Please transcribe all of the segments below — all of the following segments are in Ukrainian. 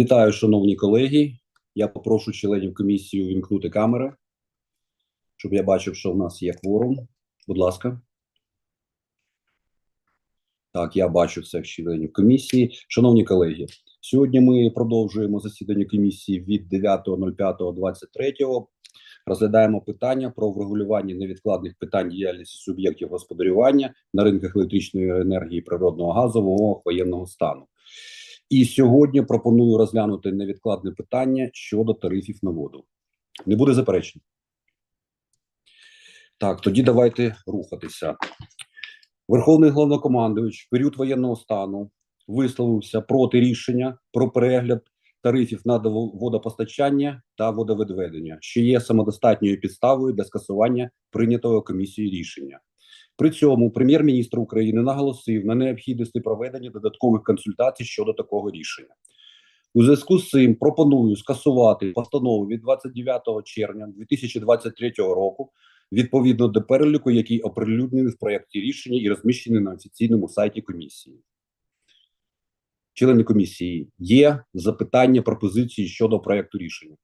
Вітаю, шановні колеги. Я попрошу членів комісії увімкнути камери, щоб я бачив, що в нас є кворум. Будь ласка. Так, я бачу всіх членів комісії. Шановні колеги, сьогодні ми продовжуємо засідання комісії від 9.05.23. Розглядаємо питання про врегулювання невідкладних питань діяльності суб'єктів господарювання на ринках електричної енергії природного газу в умовах воєнного стану. І сьогодні пропоную розглянути невідкладне питання щодо тарифів на воду. Не буде заперечень. Так, тоді давайте рухатися. Верховний головнокомандуючий в період воєнного стану висловився проти рішення про перегляд тарифів на водопостачання та водовідведення, що є самодостатньою підставою для скасування прийнятого комісією рішення. При цьому прем'єр-міністр України наголосив на необхідності проведення додаткових консультацій щодо такого рішення. У зв'язку з цим пропоную скасувати постанову від 29 червня 2023 року відповідно до переліку, який оприлюднений в проєкті рішення і розміщений на офіційному сайті комісії. Члени комісії є запитання, пропозиції щодо проєкту рішення.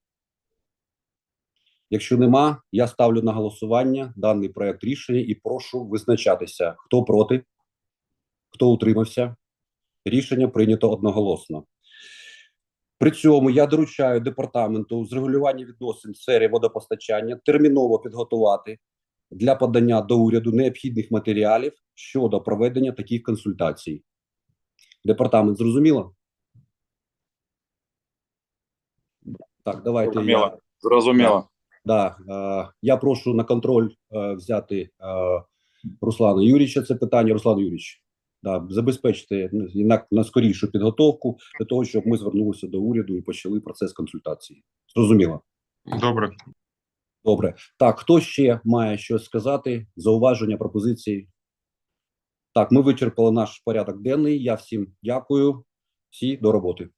Якщо нема, я ставлю на голосування даний проект рішення і прошу визначатися, хто проти, хто утримався. Рішення прийнято одноголосно. При цьому я доручаю департаменту з регулювання відносин в сфері водопостачання терміново підготувати для подання до уряду необхідних матеріалів щодо проведення таких консультацій. Департамент зрозуміло? Так, давайте я. Зрозуміло. Да, е, я прошу на контроль е, взяти е, Руслана Юрійовича це питання. Руслан Юрійович, да, забезпечте ну, на, на скорішу підготовку для того, щоб ми звернулися до уряду і почали процес консультації. Зрозуміло. Добре. Добре. Так, хто ще має щось сказати? Зауваження, пропозиції? Так, ми вичерпали наш порядок денний. Я всім дякую. Всі до роботи.